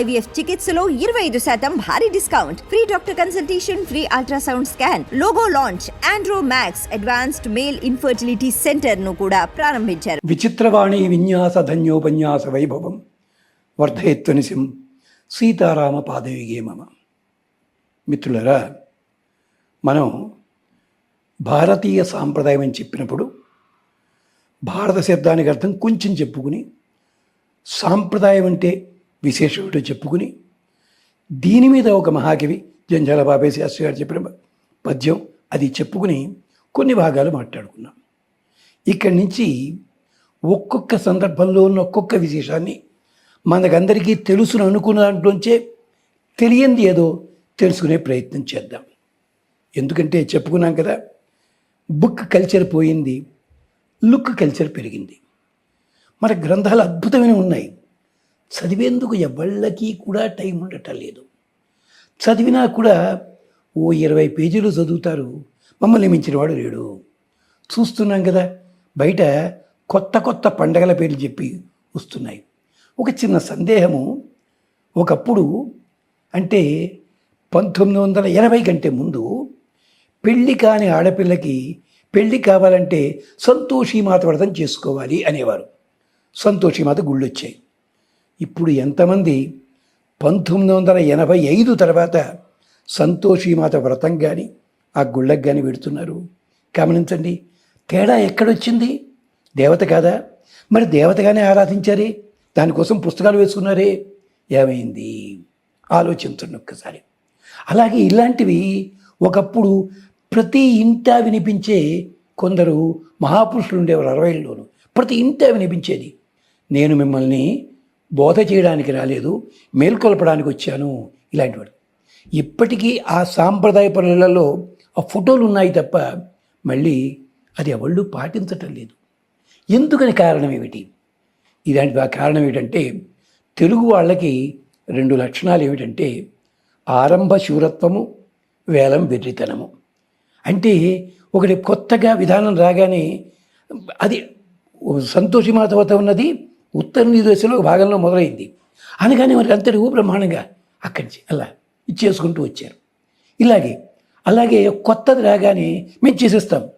IVF చికిత్సలో ఇరవై ఐదు శాతం భారీ discount. Free doctor consultation free ultrasound scan logo launch Andro Max advanced male infertility సెంటర్ను కూడా ప్రారంభించారు. విచిత్రవాణి విన్యాస ధన్యోపన్యాస వైభవం. వర్ధయత్వనిసిం సీతారామ పాదయుగే మమ. మిత్రులరా మనం భారతీయ సాంప్రదాయం అని చెప్పినప్పుడు భారత శబ్దానికి అర్థం కొంచెం చెప్పుకుని సాంప్రదాయం అంటే విశేషం చెప్పుకుని దీని మీద ఒక మహాకవి జంజాల బాబే శాస్త్రి గారు చెప్పిన పద్యం అది చెప్పుకుని కొన్ని భాగాలు మాట్లాడుకున్నాం. ఇక్కడి నుంచి ఒక్కొక్క సందర్భంలో ఉన్న ఒక్కొక్క విశేషాన్ని మనకందరికీ తెలుసును అనుకున్న దాంట్లోంచే తెలియంది ఏదో తెలుసుకునే ప్రయత్నం చేద్దాం. ఎందుకంటే చెప్పుకున్నాం కదా బుక్ కల్చర్ పోయింది లుక్ కల్చర్ పెరిగింది. మన గ్రంథాలు అద్భుతమైన ఉన్నాయి. చదివేందుకు ఎవళ్ళకి కూడా టైం ఉండటం లేదు. చదివినా కూడా ఓ ఇరవై పేజీలు చదువుతారు. మమ్మల్ని మించిన వాడు లేడు. చూస్తున్నాం కదా బయట కొత్త కొత్త పండగల పేర్లు చెప్పి వస్తున్నాయి. ఒక చిన్న సందేహము ఒకప్పుడు అంటే పంతొమ్మిది వందల ఎనభై కంటే ముందు పెళ్ళి కాని ఆడపిల్లకి పెళ్ళి కావాలంటే సంతోషీమాత వ్రతం చేసుకోవాలి అనేవారు. సంతోషీమాత గుళ్ళు గుళ్ళొచ్చాయి. ఇప్పుడు ఎంతమంది పంతొమ్మిది వందల ఎనభై ఐదు తర్వాత సంతోషీమాత వ్రతం కానీ ఆ గుళ్ళకు కానీ పెడుతున్నారు గమనించండి తేడా ఎక్కడొచ్చింది? దేవత కాదా? మరి దేవతగానే ఆరాధించారే? దానికోసం పుస్తకాలు వేసుకున్నారే? ఏమైంది? ఆలోచించండి ఒక్కసారి. అలాగే ఇలాంటివి ఒకప్పుడు ప్రతి ఇంటా వినిపించే కొందరు మహాపురుషులు ఉండేవారు అరవైలోను. ప్రతి ఇంటా వినిపించేది. నేను మిమ్మల్ని బోధ చేయడానికి రాలేదు మేల్కొల్పడానికి వచ్చాను ఇలాంటివాడు. ఇప్పటికీ ఆ సాంప్రదాయ పనులలో ఆ ఫోటోలు ఉన్నాయి తప్ప మళ్ళీ అది ఎవళ్ళు పాటించటం లేదు. ఎందుకని కారణం ఏమిటి ఇలాంటి ఆ కారణం ఏమిటంటే తెలుగు వాళ్ళకి రెండు లక్షణాలు ఏమిటంటే ఆరంభ శూరత్వము వేలం వెర్రితనము. అంటే ఒకటి కొత్తగా విధానం రాగానే అది సంతోషమాతవత ఉన్నది ఉత్తర నిదేశంలో ఒక భాగంలో మొదలైంది. అనగానే మరి అంతటి ఊ బ్రహ్మాండంగా అక్కడి నుంచి అలా ఇచ్చేసుకుంటూ వచ్చారు. ఇలాగే అలాగే కొత్తది రాగానే మేము చేసేస్తాం.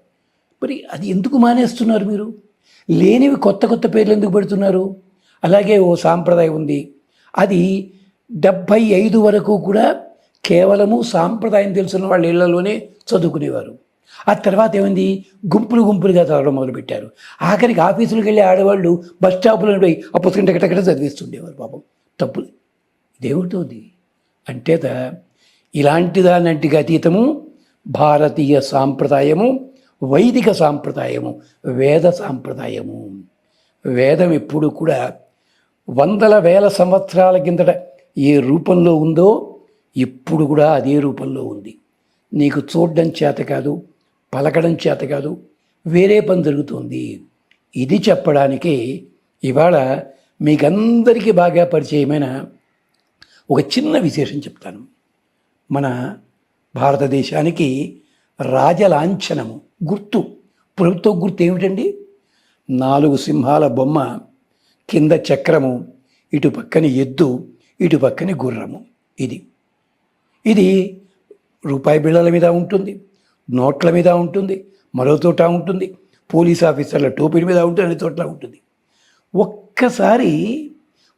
మరి అది ఎందుకు మానేస్తున్నారు మీరు? లేనివి కొత్త కొత్త పేర్లు ఎందుకు పెడుతున్నారు? అలాగే ఓ సాంప్రదాయం ఉంది. అది డెబ్భై ఐదు వరకు కూడా కేవలము సాంప్రదాయం తెలుసున్న వాళ్ళ ఇళ్ళలోనే చదువుకునేవారు. ఆ తర్వాత ఏమైంది? గుంపులు గుంపులుగా చదవడం మొదలుపెట్టారు. ఆఖరికి ఆఫీసులకు వెళ్ళి ఆడవాళ్ళు బస్ స్టాప్లో పోయి ఆ పుస్తకం టకటకట చదివిస్తుండేవారు పాపం. తప్పు. దేవుడితోంది అంటేత ఇలాంటి దానంటికి అతీతము భారతీయ సాంప్రదాయము వైదిక సాంప్రదాయము వేద సాంప్రదాయము. వేదం ఎప్పుడు కూడా వందల వేల సంవత్సరాల కిందట ఏ రూపంలో ఉందో ఇప్పుడు కూడా అదే రూపంలో ఉంది. నీకు చూడడం చేత కాదు. పలకడం చేత కాదు వేరే పని జరుగుతుంది. ఇది చెప్పడానికి ఇవాళ మీకందరికీ బాగా పరిచయమైన ఒక చిన్న విశేషం చెప్తాను. మన భారతదేశానికి రాజలాంఛనము గుర్తు ప్రభుత్వ గుర్తు ఏమిటండి? నాలుగు సింహాల బొమ్మ కింద చక్రము ఇటు పక్కని ఎద్దు ఇటు పక్కని గుర్రము. ఇది. ఇది రూపాయి బిళ్ళల మీద ఉంటుంది. నోట్ల మీద ఉంటుంది మరో చోట ఉంటుంది పోలీస్ ఆఫీసర్ల టోపీల మీద ఉంటుంది అన్ని చోట్ల ఉంటుంది. ఒక్కసారి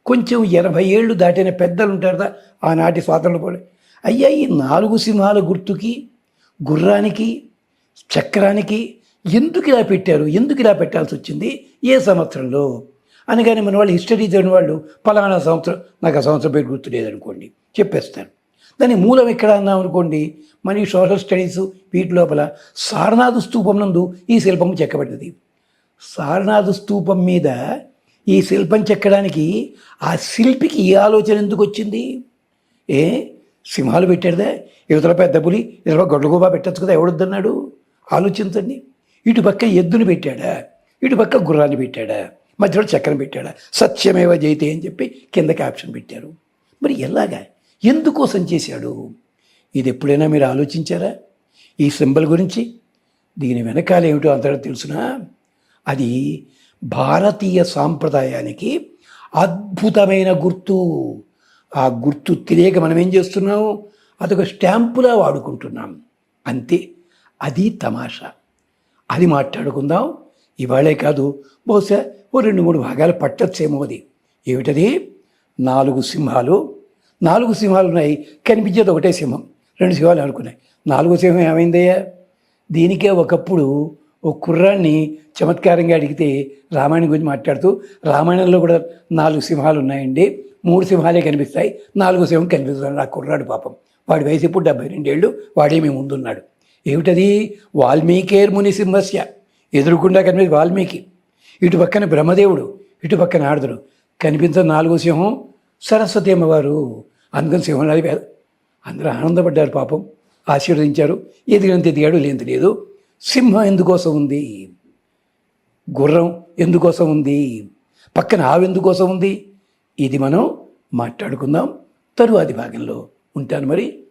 కొంచెం ఎనభై ఏళ్ళు దాటిన పెద్దలు ఉంటారు కదా ఆనాటి స్వాతంత్ర పోలే. అయ్యా ఈ నాలుగు సింహాల గుర్తుకి గుర్రానికి చక్రానికి ఎందుకు ఇలా పెట్టారు ఎందుకు ఇలా పెట్టాల్సి వచ్చింది ఏ సంవత్సరంలో? అనగానే మన వాళ్ళు హిస్టరీ చదివిన వాళ్ళు పలానా సంవత్సరం నాకు ఆ సంవత్సరం పేరు గుర్తులేదనుకోండి చెప్పేస్తారు దాని మూలం ఎక్కడ అన్నాం అనుకోండి మన సోషల్ స్టడీస్ వీటి లోపల సారనాథ స్తూపం నందు ఈ శిల్పం చెక్కబడ్డది. సారనాథ స్తూపం మీద ఈ శిల్పం చెక్కడానికి ఆ శిల్పికి ఈ ఆలోచన ఎందుకు వచ్చింది? ఏ? సింహాలు పెట్టాడుదా యువతల పెద్ద పులి ఇతర గొడ్లగూబా పెట్టచ్చు కదా ఎవడొద్దన్నాడు ఆలోచించండి. ఇటు పక్క ఎద్దుని పెట్టాడా? ఇటు పక్క గుర్రాన్ని పెట్టాడా? మధ్యలో చక్రం పెట్టాడా? సత్యమేవ జయితే అని చెప్పి కింద క్యాప్షన్ పెట్టారు. మరి ఎలాగా? ఎందుకోసం చేశాడు? ఇది ఎప్పుడైనా మీరు ఆలోచించారా? ఈ సింబల్ గురించి? దీని వెనకాల ఏమిటో అంతగా తెలుసునా? అది భారతీయ సాంప్రదాయానికి అద్భుతమైన గుర్తు. ఆ గుర్తు తెలియక మనం ఏం చేస్తున్నాము అదొక స్టాంపులా వాడుకుంటున్నాం. అంతే. అది తమాషా. అది మాట్లాడుకుందాం. ఇవాళే కాదు బహుశా ఓ రెండు మూడు భాగాలు పట్టచ్చేమో అది. ఏమిటది? నాలుగు సింహాలు నాలుగు సింహాలు ఉన్నాయి. కనిపించేది ఒకటే సింహం. రెండు సింహాలు అనుకున్నాయి నాలుగు సింహం ఏమైందయ్యా? దీనికే ఒకప్పుడు ఓ కుర్రాన్ని చమత్కారంగా అడిగితే రామాయణం గురించి మాట్లాడుతూ రామాయణంలో కూడా నాలుగు సింహాలు ఉన్నాయండి. మూడు సింహాలే కనిపిస్తాయి. నాలుగు సింహం కనిపిస్తున్నాడు ఆ కుర్రాడు పాపం. వాడి వయసు ఇప్పుడు డెబ్బై రెండేళ్ళు. వాడేమి ముందున్నాడు. ఏమిటది? వాల్మీకేర్ ముని సింహస్య. ఎదురుకుండా కనిపించి వాల్మీకి. ఇటు పక్కన బ్రహ్మదేవుడు ఇటు పక్కన ఆడదుడు కనిపించిన నాలుగో సింహం. సరస్వతి అమ్మవారు అందుకని సింహం వేద అందరూ ఆనందపడ్డారు పాపం. ఆశీర్వదించారు. ఎదిగినంత ఎదిగాడు లేని లేదు. సింహం ఎందుకోసం ఉంది? గుర్రం ఎందుకోసం ఉంది? పక్కన ఆవు ఎందుకోసం ఉంది? ఇది మనం మాట్లాడుకుందాం. తరువాతి భాగంలో ఉంటాను మరి.